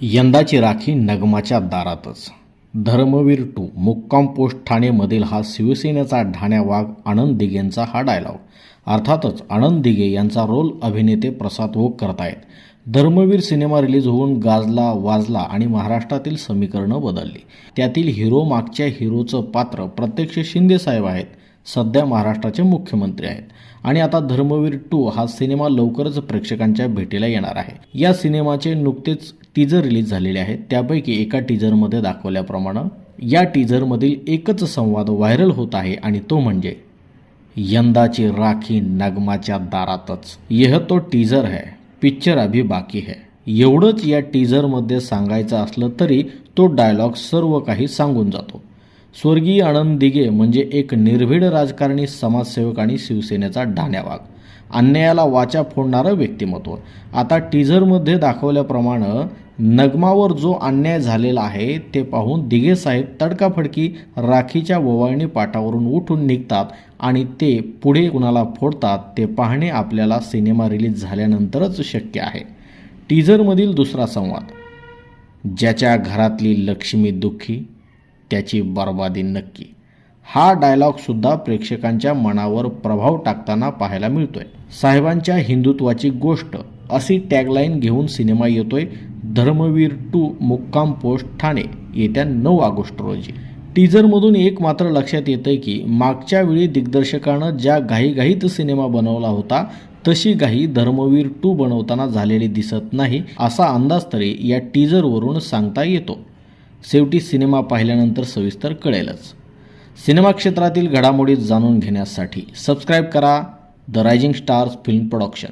यंदाची राखी नगमाच्या दारातच. धर्मवीर टू मुक्काम पोस्ट ठाणेमधील हा शिवसेनेचा ढाण्या वाघ आनंद दिघेंचा हा डायलॉग. अर्थातच आनंद दिघे यांचा रोल अभिनेते प्रसाद ओक करतायत. धर्मवीर सिनेमा रिलीज होऊन गाजला वाजला आणि महाराष्ट्रातील समीकरणं बदलली. त्यातील हिरो मागच्या हिरोचं पात्र प्रत्यक्ष शिंदेसाहेब आहेत सध्या महाराष्ट्राचे मुख्यमंत्री आहेत. आणि आता धर्मवीर टू हा सिनेमा लवकरच प्रेक्षकांच्या भेटीला येणार आहे. या सिनेमाचे नुकतेच टीजर रिलीज झालेले आहेत. त्यापैकी एका टीजरमध्ये दाखवल्याप्रमाणे या टीजरमधील एकच संवाद व्हायरल होत आहे आणि तो म्हणजे यंदाची राखी नगमाच्या दारातच. यह तो टीजर है. पिक्चर अभी बाकी है. एवढंच या टीजरमध्ये सांगायचं असलं तरी तो डायलॉग सर्व काही सांगून जातो. स्वर्गीय आनंद दिघे म्हणजे एक निर्भीड राजकारणी समाजसेवक आणि शिवसेनेचा ढाण्यावाग अन्यायाला वाचा फोडणारं व्यक्तिमत्व. आता टीझरमध्ये दाखवल्याप्रमाणे नगमावर जो अन्याय झालेला आहे ते पाहून दिघे साहेब तडकाफडकी राखीच्या ववाळणी पाटावरून उठून निघतात आणि ते पुढे कुणाला फोडतात ते पाहणे आपल्याला सिनेमा रिलीज झाल्यानंतरच शक्य आहे. टीझरमधील दुसरा संवाद. ज्याच्या घरातली लक्ष्मी दुःखी त्याची बर्बादी नक्की. हा डायलॉगसुद्धा प्रेक्षकांच्या मनावर प्रभाव टाकताना पाहायला मिळतोय. साहेबांच्या हिंदुत्वाची गोष्ट अशी टॅगलाईन घेऊन सिनेमा येतोय धर्मवीर टू मुक्काम पोस्ट ठाणे येत्या नऊ ऑगस्ट रोजी. टीझरमधून एक मात्र लक्षात येतंय की मागच्या वेळी दिग्दर्शकानं ज्या घाईघाईत सिनेमा बनवला होता तशी घाई धर्मवीर टू बनवताना झालेली दिसत नाही असा अंदाज तरी या टीजरवरून सांगता येतो. शेवटी सिनेमा पाहिल्यानंतर सविस्तर कळेलच. सिनेमा क्षेत्रातील घडामोडी जाणून घेण्यासाठी सबस्क्राईब करा the Rising Stars Film Production.